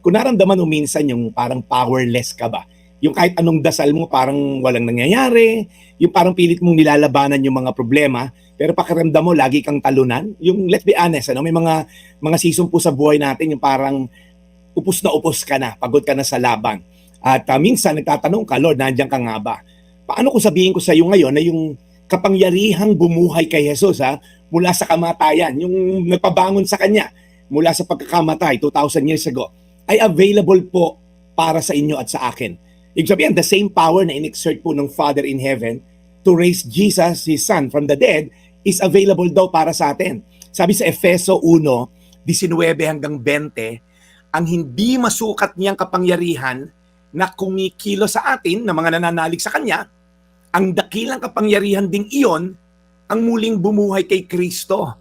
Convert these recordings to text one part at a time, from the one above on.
Kung naramdaman mo minsan yung parang powerless ka ba, yung kahit anong dasal mo parang walang nangyayari, yung parang pilit mong nilalabanan yung mga problema, pero pakiramdam mo lagi kang talunan. Yung let's be honest, ano, may mga mga season po sa buhay natin yung parang upos na upos ka na, pagod ka na sa laban. At ah, minsan nagtatanong ka, Lord, nandiyan ka nga ba? Paano kung sabihin ko sa iyo ngayon na yung kapangyarihang bumuhay kay Jesus ha, mula sa kamatayan, yung nagpabangon sa kanya mula sa pagkakamatay 2,000 years ago, ay available po para sa inyo at sa akin. Ibig sabihin, the same power na in-exert po ng Father in heaven to raise Jesus, His Son, from the dead, is available daw para sa atin. Sabi sa Efeso 1, 19 hanggang 20, ang hindi masukat niyang kapangyarihan na kumikilo sa atin na mga nananalig sa Kanya, ang dakilang kapangyarihan ding iyon ang muling bumuhay kay Kristo.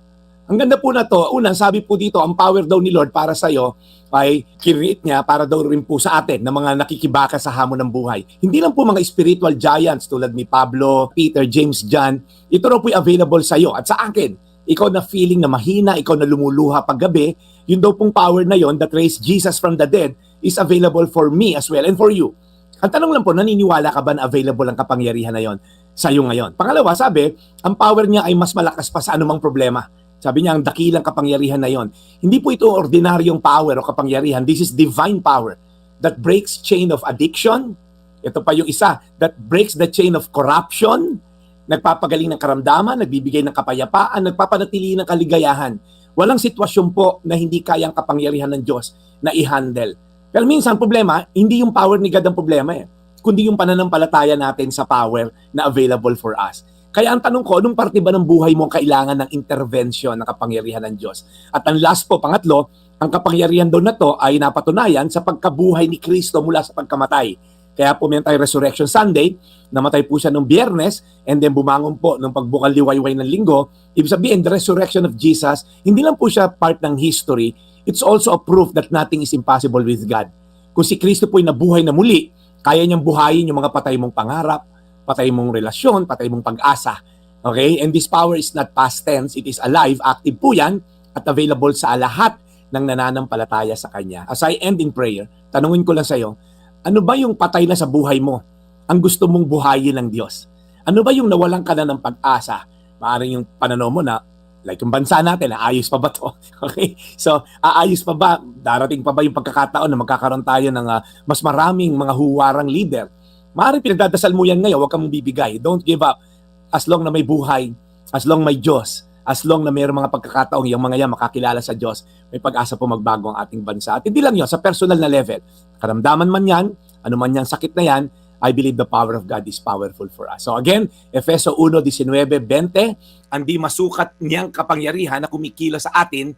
Ang ganda po na to, unang sabi po dito, ang power daw ni Lord para sa iyo ay kinreate niya para daw rin po sa atin na mga nakikibaka sa hamon ng buhay. Hindi lang po mga spiritual giants tulad ni Pablo, Peter, James, John. Ito raw po available sa iyo at sa akin. Ikaw na feeling na mahina, ikaw na lumuluha paggabi, yun daw pong power na yon that raised Jesus from the dead is available for me as well and for you. Ang tanong lang po, naniniwala ka ba na available ang kapangyarihan na yon sa iyo ngayon? Pangalawa, sabi, ang power niya ay mas malakas pa sa anumang problema. Sabi niya, ang dakilang kapangyarihan na yon. Hindi po ito ordinaryong power o kapangyarihan. This is divine power that breaks chain of addiction. Ito pa yung isa, that breaks the chain of corruption. Nagpapagaling ng karamdaman, nagbibigay ng kapayapaan, nagpapanatili ng kaligayahan. Walang sitwasyon po na hindi kayang kapangyarihan ng Diyos na i-handle. Pero minsan, problema, hindi yung power ni God ang problema eh. Kundi yung pananampalataya natin sa power na available for us. Kaya ang tanong ko, anong parte ba ng buhay mo ang kailangan ng intervention ng kapangyarihan ng Diyos? At ang last po, pangatlo, ang kapangyarihan doon na to ay napatunayan sa pagkabuhay ni Kristo mula sa pagkamatay. Kaya po meron tayo Resurrection Sunday, namatay po siya nung biyernes, and then bumangon po nung pagbukal liwayway ng linggo. Ibig sabihin, the resurrection of Jesus, hindi lang po siya part ng history, it's also a proof that nothing is impossible with God. Kung si Kristo po'y nabuhay na muli, kaya niyang buhayin yung mga patay mong pangarap, patay mong relasyon, patay mong pag-asa. Okay? And this power is not past tense, it is alive, active po yan, at available sa lahat ng nananampalataya sa Kanya. As I end in prayer, tanungin ko lang sa iyo, ano ba yung patay na sa buhay mo ang gusto mong buhayin ng Diyos? Ano ba yung nawalan ka na ng pag-asa? Maaring yung pananaw mo na, like yung bansa natin, ayos pa ba to? Okay? So, aayos pa ba? Darating pa ba yung pagkakataon na magkakaroon tayo ng ah, mas maraming mga huwarang leader? Maaring pinagdadasal mo yan ngayon, huwag kang bibigay. Don't give up. As long na may buhay, as long may Diyos, as long na mayroong mga pagkakataong yung mga yan makakilala sa Diyos, may pag-asa po magbago ang ating bansa. At hindi lang yun, sa personal na level. Karamdaman man yan, ano man sakit na yan, I believe the power of God is powerful for us. So again, Efeso 1:19-20, ang di masukat niyang kapangyarihan na kumikilo sa atin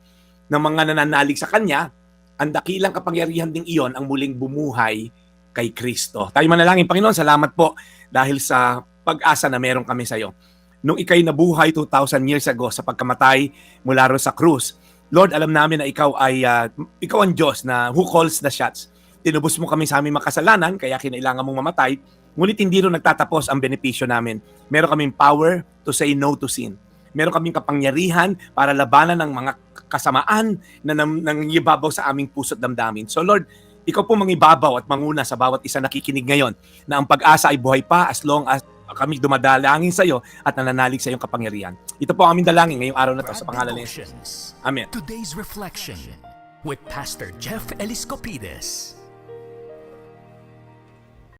ng mga nananalig sa Kanya, ang dakilang kapangyarihan ding iyon ang muling bumuhay kay Kristo. Tayo manalangin, Panginoon, salamat po dahil sa pag-asa na meron kami sa iyo. Nung ikay nabuhay 2,000 years ago sa pagkamatay mula ro sa krus, Lord, alam namin na ikaw ay ah, ikaw ang Diyos na who calls the shots. Tinubos mo kami sa aming makasalanan, kaya kinailangan mong mamatay. Ngunit hindi ro nagtatapos ang benepisyo namin. Meron kaming power to say no to sin. Meron kaming kapangyarihan para labanan ng mga kasamaan na nang, nangibabaw sa aming puso't damdamin. So Lord, ikaw po mangibabaw at manguna sa bawat isa nakikinig ngayon na ang pag-asa ay buhay pa as long as kami dumadalangin sa iyo at nananalig sa iyong kapangyarihan. Ito po ang aming dalangin ngayong araw na to sa pangalan ni Jesus. Amen. Today's reflection with Pastor Jeff Eliscopides.